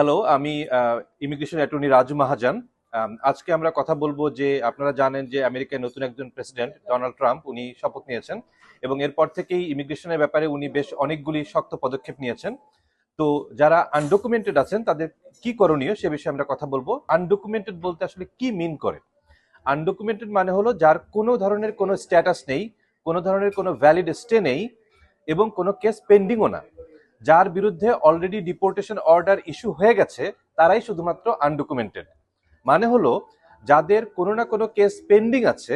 Hello আমি immigration attorney Raju মাহাজান। আজকে আমরা কথা বলব যে আপনারা জানেন যে আমেরিকায় নতুন একজন প্রেসিডেন্ট ডোনাল্ড ট্রাম্প উনি শপথ নিয়েছেন এবং এরপর থেকেই ইমিগ্রেশনের ব্যাপারে উনি বেশ অনেকগুলি শক্ত পদক্ষেপ নিয়েছেন। তো যারা আনডকুমেন্টেড আছেন, তাদের কি করণীয় সে বিষয়ে আমরা কথা বলব। আনডকুমেন্টেড বলতে আসলে কি মিন করে? আনডকুমেন্টেড মানে হলো যার কোনো ধরনের কোনো স্ট্যাটাস নেই, কোনো ধরনের কোনো ভ্যালিড স্টে নেই এবং কোনো কেস পেন্ডিংও না। যার বিরুদ্ধে অলরেডি ডিপোর্টেশন অর্ডার ইস্যু হয়ে গেছে, তারাই শুধুমাত্র আনডকুমেন্টেড মানে হলো, যাদের কোনো না কোনো কেস পেন্ডিং আছে,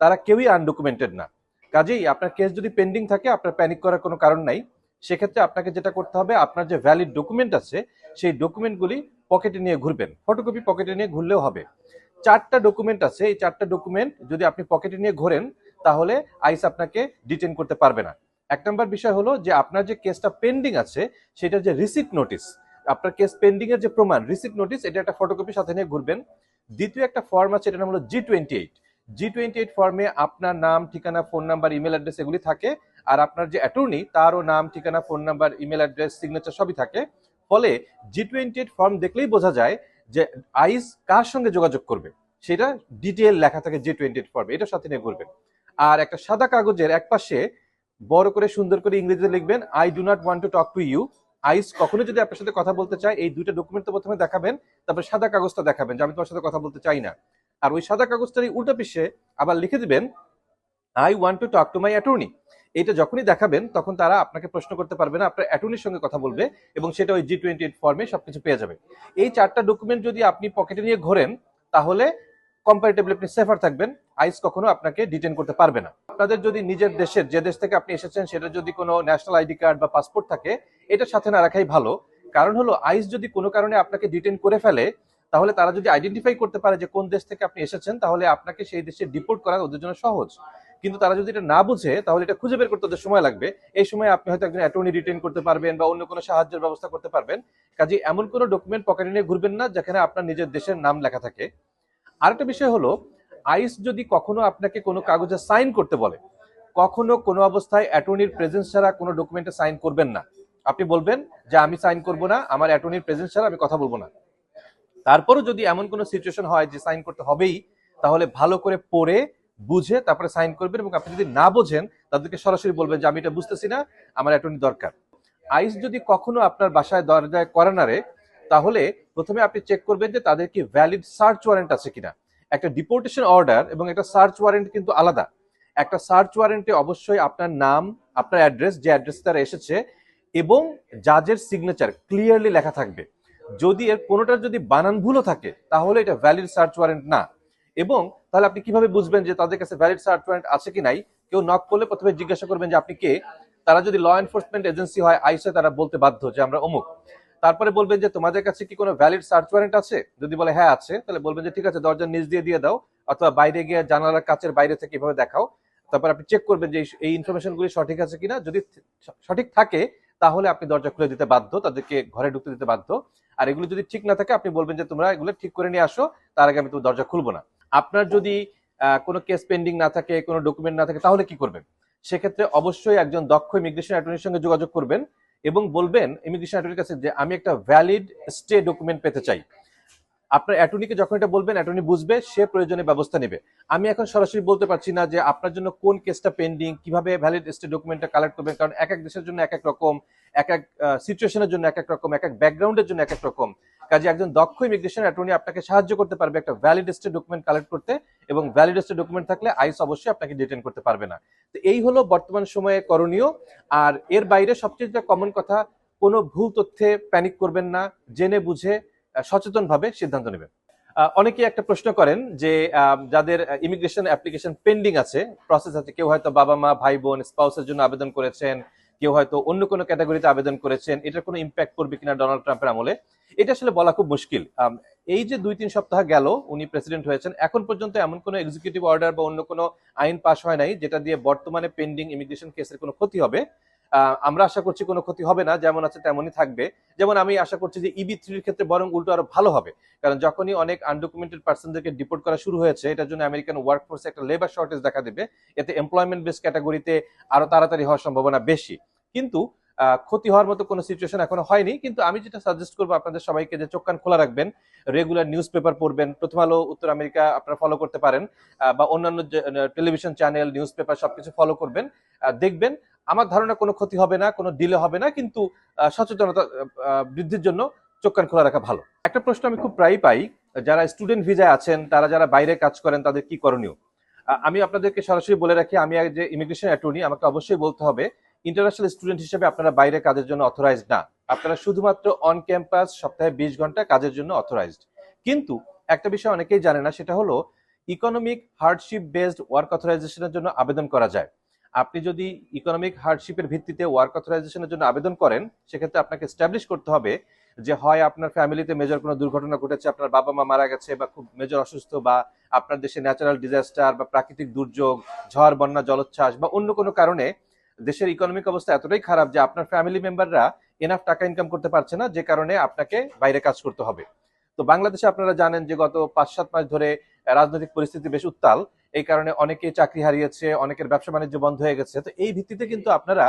তারা কেউই আনডকুমেন্টেড না। কাজেই আপনার কেস যদি পেন্ডিং থাকে, আপনার প্যানিক করার কোনো কারণ নাই। সেক্ষেত্রে আপনাকে যেটা করতে হবে, আপনার যে ভ্যালিড ডকুমেন্ট আছে, সেই ডকুমেন্টগুলি পকেটে নিয়ে ঘুরবেন। ফটোকপি পকেটে নিয়ে ঘুরলেও হবে। চারটা ডকুমেন্ট আছে, এই চারটা ডকুমেন্ট যদি আপনি পকেটে নিয়ে ঘোরেন, তাহলে আইস আপনাকে ডিটেন করতে পারবে না। এক নম্বর বিষয় হলো যে আপনার যে কেসটা পেন্ডিং আছে, সেটা যে রিসিট নোটিস আপনার কেস পেন্ডিং এর যে প্রমাণ রিসিট নোটিস এটা একটা ফটোকপি সাথে নিয়ে ঘুরবেন। দ্বিতীয় একটা ফর্ম আছে, এটা নাম হলো G twenty eight G twenty eight ফর্মে আপনার নাম, ঠিকানা ফোন নাম্বার ইমেল অ্যাড্রেস এগুলি থাকে, আর আপনার যে অ্যাটর্নি তারও নাম, ঠিকানা phone number email address signature সবই থাকে। ফলে জি টোয়েন্টি এইট ফর্ম দেখলেই বোঝা যায় যে আইস কার সঙ্গে যোগাযোগ করবে? সেটা ডিটেল লেখা থাকে জি টোয়েন্টি এইট ফর্মে এটার সাথে নিয়ে ঘুরবেন। আর একটা সাদা কাগজের এক পাশে বড় করে সুন্দর করে ইংরেজিতে লিখবেন I do not want to talk to you ICE, কখনো যদি আপনার সাথে কথা বলতে চায়, এই দুইটা ডকুমেন্ট তো প্রথমে দেখাবেন, তারপর সাদা কাগজটা দেখাবেন যে আমি তোমার সাথে কথা বলতে চাই না। আর ওই সাদা কাগজটারই উল্টা পিছে আবার লিখে দিবেন I want to talk to my attorney এটা যখনই দেখাবেন, তখন তারা আপনাকে প্রশ্ন করতে পারবে না, আপনার অ্যাটর্নির সঙ্গে কথা বলবে এবং সেটা ওই জি টোয়েন্টি এইট ফর্মে সবকিছু পেয়ে যাবে। এই চারটা ডকুমেন্ট যদি আপনি পকেটে নিয়ে ঘোরেন, তাহলে কম্পারেটিভলি আপনি সেফার থাকবেন। আইস কখনো আপনাকে ডিটেন করতে পারবে না। আপনাদের যদি নিজের দেশের, যে দেশ থেকে আপনি এসেছেন, সেটা যদি কোনো ন্যাশনাল আইডি কার্ড বা পাসপোর্ট থাকে, এটা সাথে না রাখাই ভালো। কারণ হলো আইস যদি কোনো কারণে আপনাকে ডিটেন করে ফেলে, তাহলে তারা যদি আইডেন্টিফাই করতে পারে যে কোন দেশ থেকে আপনি এসেছেন, তাহলে আপনাকে সেই দেশে ডিপোর্ট করা ওদের জন্য সহজ। কিন্তু তারা যদি এটা না বুঝে, তাহলে এটা খুঁজে বের করতে ওদের সময় লাগবে। এই সময় আপনি হয়তো একজন অ্যাটর্নি রিটেন করতে পারবেন বা অন্য কোনো সাহায্যের ব্যবস্থা করতে পারবেন। কাজে এমন কোনো ডকুমেন্ট পকেটে নিয়ে ঘুরবেন না, যেখানে আপনার নিজের দেশের নাম লেখা থাকে। আরেকটা বিষয় হলো আইস যদি কখনো আপনাকে কোনো কাগজে সাইন করতে বলে, কখনো কোনো অবস্থায় অ্যাটর্নির প্রেজেন্স ছাড়া কোনো ডকুমেন্টে সাইন করবেন না। আপনি বলবেন যে আমি সাইন করব না, আমার অ্যাটর্নির প্রেজেন্স ছাড়া আমি কথা বলব না। তারপরও যদি এমন কোনো সিচুয়েশন হয় যে সাইন করতে হবেই, তাহলে ভালো করে পড়ে, বুঝে তারপরে সাইন করবেন এবং আপনি যদি না বোঝেন, তাদেরকে সরাসরি বলবেন যে আমি এটা বুঝতেছি না, আমার অ্যাটর্নি দরকার। আইস যদি কখনো আপনার বাসায় দরজায় করানারে, তাহলে প্রথমে আপনি চেক করবেন যে তাদের কি ভ্যালিড সার্চ ওয়ারেন্ট আছে কিনা। একটা ডিপোর্টেশন অর্ডার এবং একটা সার্চ ওয়ারেন্ট কিন্তু আলাদা। একটা সার্চ ওয়ারেন্টে অবশ্যই আপনার নাম, আপনার অ্যাড্রেস যে অ্যাড্রেস তারা এসেছে এবং জাজের সিগনেচার ক্লিয়ারলি লেখা থাকবে। যদি এর কোনোটার যদি বানান ভুলও থাকে, তাহলে এটা ভ্যালিড সার্চ ওয়ারেন্ট না। এবং তাহলে আপনি কীভাবে বুঝবেন যে তাদের কাছে ভ্যালিড সার্চ ওয়ারেন্ট আছে কি নাই? কেউ নক করলে প্রথমে জিজ্ঞাসা করবেন যে আপনি কে? তারা যদি ল এনফোর্সমেন্ট এজেন্সি হয়, আইসে তারা বলতে বাধ্য যে আমরা অমুক। তারপরে বলবেন যে তোমাদের কাছে কি কোনো ভ্যালিড সার্চ ওয়ারেন্ট আছে? যদি বলে হ্যাঁ আছে, তাহলে বলবেন যে ঠিক আছে, দরজার নিচ দিয়ে দিয়ে দাও, অথবা বাইরে গিয়ে জানালার কাচের বাইরে থেকে এভাবে দেখাও। তারপর আপনি চেক করবেন যে এই- ইনফরমেশনগুলি সঠিক আছে কিনা। যদি সঠিক থাকে, তাহলে আপনি দরজা খুলে দিতে বাধ্য, তাদেরকে ঘরে ঢুকতে দিতে বাধ্য। আর এগুলো যদি ঠিক না থাকে, আপনি বলবেন যে তোমরা এগুলো ঠিক করে নিয়ে আসো, তার আগে আমি তো দরজা খুলবো না। আপনার যদি কোনো কেস পেন্ডিং না থাকে, কোনো ডকুমেন্ট না থাকে, তাহলে কি করবেন? সেক্ষেত্রে অবশ্যই একজন দক্ষ ইমিগ্রেশন অ্যাটর্নির সঙ্গে যোগাযোগ করবেন। এবং বলবেন ইমিগ্রেশন অ্যাটর্নির কাছে যে, আমি একটা ভ্যালিড স্টে ডকুমেন্ট পেতে চাই। আপনার অ্যাটর্নিকে যখন এটা বলবেন অ্যাটর্নি বুঝবে, সে প্রয়োজনে ব্যবস্থা নেবে। আমি এখন সরাসরি বলতে পারছি না যে, আপনার জন্য কোন কেসটা পেন্ডিং কীভাবে ভ্যালিড স্টে ডকুমেন্টটা কালেক্ট করবেন, কারণ এক এক দেশের জন্য এক এক রকম, এক এক সিচুয়েশনের জন্য এক এক রকম, এক এক ব্যাকগ্রাউন্ডের জন্য এক এক রকম। কাজে একজন দক্ষ ইমিগ্রেশন অ্যাটর্নি আপনাকে সাহায্য করতে পারবে একটা ভ্যালিড স্টে ডকুমেন্ট কালেক্ট করতে এবং ভ্যালিড স্টে ডকুমেন্ট থাকলে আইস অবশ্যই আপনাকে ডিটেন করতে পারবে না। তো এই হলো বর্তমান সময়ে করণীয়। আর এর বাইরে সবচেয়ে কমন কথা কোনো ভুল তথ্যে প্যানিক করবেন না জেনে বুঝে সচেতন ভাবে সিদ্ধান্ত নেবেন। আহ, অনেকেই একটা প্রশ্ন করেন যে যাদের ইমিগ্রেশন অ্যাপ্লিকেশন পেন্ডিং আছে প্রসেস আছে কেউ হয়তো বাবা মা ভাই বোন স্পাউসের জন্য আবেদন করেছেন কেউ হয়তো অন্য কোনো ক্যাটাগরিতে আবেদন করেছেন এটার কোনো ইম্প্যাক্ট করবে কিনা ডোনাল্ড ট্রাম্পের আমলে? এটা আসলে বলা খুব মুশকিল। এই যে দুই তিন সপ্তাহ গেল, উনি প্রেসিডেন্ট হয়েছেন, এখন পর্যন্ত এমন কোনো এক্সিকিউটিভ অর্ডার বা অন্য কোনো আইন পাশ হয় নাই, যেটা দিয়ে বর্তমানে পেন্ডিং ইমিগ্রেশন কেসের কোনো ক্ষতি হবে। আমরা আশা করছি কোনো ক্ষতি হবে না, যেমন আছে তেমনই থাকবে। যেমন আমি আশা করছি যে ইবি থ্রির ক্ষেত্রে বরং উল্টো আরও ভালো হবে, কারণ যখনই অনেক আনডকুমেন্টেড পার্সনদেরকে ডিপোর্ট করা শুরু হয়েছে, এটার জন্য আমেরিকান ওয়ার্ক ওয়ার্কফোর্সে একটা লেবার শর্টেজ দেখা দেবে। এতে এমপ্লয়মেন্ট বেস ক্যাটাগরিতে আরও তাড়াতাড়ি হওয়ার সম্ভাবনা বেশি। কিন্তু ক্ষতি হওয়ার মতো কোনো সিচুয়েশন এখনও হয়নি, কিন্তু আমি যেটা সাজেস্ট করব আপনাদের সবাইকে যে চোখ কান খোলা রাখবেন রেগুলার নিউজ পেপার পড়বেন, প্রথম আলো উত্তর আমেরিকা আপনারা ফলো করতে পারেন বা অন্যান্য টেলিভিশন চ্যানেল নিউজ পেপার সবকিছু ফলো করবেন দেখবেন, আমার ধারণা কোনো ক্ষতি হবে না, কোনো ডিলে হবে না, কিন্তু সচেতনতা বৃদ্ধির জন্য চোখ কান খোলা রাখা ভালো। একটা প্রশ্ন আমি খুব প্রায়ই পাই, যারা স্টুডেন্ট ভিজায় আছেন, তারা যারা বাইরে কাজ করেন, তাদের কি করণীয়? আমি আপনাদেরকে সরাসরি বলে রাখি, আমি যে ইমিগ্রেশন অ্যাটর্নি আমাকে অবশ্যই বলতে হবে ইন্টারন্যাশনাল স্টুডেন্ট হিসেবে আপনারা বাইরে কাজের জন্য অথরাইজড না। আপনারা শুধুমাত্র অন ক্যাম্পাস সপ্তাহে বিশ ঘণ্টা কাজের জন্য অথরাইজড কিন্তু একটা বিষয় অনেকেই জানে না, সেটা হলো ইকোনমিক হার্ডশিপ বেসড ওয়ার্ক অথরাইজেশনের জন্য আবেদন করা যায়। আপনি যদি ইকোনমিক হার্ডশিপের ভিত্তিতে ওয়ার্ক অথরাইজেশনের জন্য আবেদন করেন, সেক্ষেত্রে আপনাকে স্ট্যাবলিশ করতে হবে যে হয় আপনার ফ্যামিলিতে মেজর কোনো দুর্ঘটনা ঘটেছে, আপনার বাবা মা মারা গেছে বা খুব মেজর অসুস্থ বা আপনার দেশে ন্যাচারাল ডিজাস্টার বা প্রাকৃতিক দুর্যোগ, ঝড়, বন্যা, জলোচ্ছ্বাস বা অন্য কোনো কারণে দেশের ইকোনমিক অবস্থা এতটাই খারাপ যে আপনার ফ্যামিলি মেম্বাররা এনাফ টাকা ইনকাম করতে পারছে না, যে কারণে আপনাকে বাইরে কাজ করতে হবে। তো বাংলাদেশে আপনারা জানেন যে গত পাঁচ সাত মাস ধরে রাজনৈতিক পরিস্থিতি বেশ উত্তাল, এই কারণে অনেকে চাকরি হারিয়েছে, অনেকের ব্যবসা বাণিজ্য বন্ধ হয়ে গেছে। তো এই ভিত্তিতে কিন্তু আপনারা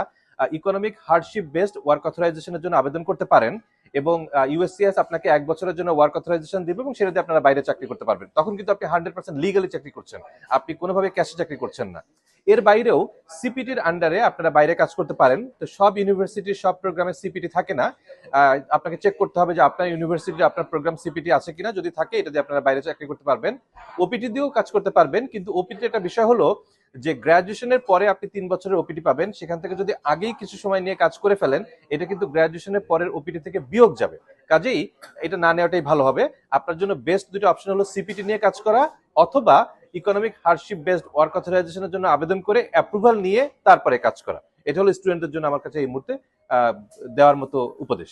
ইকোনমিক হার্ডশিপ বেসড ওয়ার্ক অথরাইজেশনের জন্য আবেদন করতে পারেন। এবং ইউএসসিএস আপনাকে এক বছরের জন্য ওয়ার্ক অথরাইজেশন দিবে এবং সেটা দিয়ে আপনারা বাইরে চাকরি করতে পারবেন। তখন কিন্তু আপনি হান্ড্রেড পার্সেন্ট লিগালি চাকরি করছেন। আপনি কোনোভাবে ক্যাশে চাকরি করছেন না। এর বাইরেও সিপিটির আন্ডারে আপনারা বাইরে কাজ করতে পারেন। তো সব ইউনিভার্সিটির সব প্রোগ্রামে সিপিটি থাকে না। আপনাকে চেক করতে হবে যে আপনার ইউনিভার্সিটি আপনার প্রোগ্রাম সিপিটি আছে কিনা। যদি থাকে, এটা দিয়ে আপনারা বাইরে চাকরি করতে পারবেন। ওপিটি দিয়েও কাজ করতে পারবেন। কিন্তু ওপিটি একটা বিষয় হলো যে গ্রাজুয়েশনের পরে আপনি তিন বছরের ওপিটি পাবেন, সেখান থেকে যদি আগেই কিছু সময় নিয়ে কাজ করে ফেলেন, এটা কিন্তু গ্রাজুয়েশনের পরের ওপিটি থেকে বিয়োগ যাবে। কাজেই এটা না নেওয়াটাই ভালো হবে। আপনার জন্য বেস্ট দুটো অপশন হলো সিপিটি নিয়ে কাজ করা অথবা ইকোনমিক হার্ডশিপ বেসড ওয়ার্ক অথরাইজেশনের জন্য আবেদন করে অ্যাপ্রুভাল নিয়ে তারপরে কাজ করা। এটা হলো স্টুডেন্টদের জন্য আমার কাছে এই মুহূর্তে দেওয়ার মতো উপদেশ।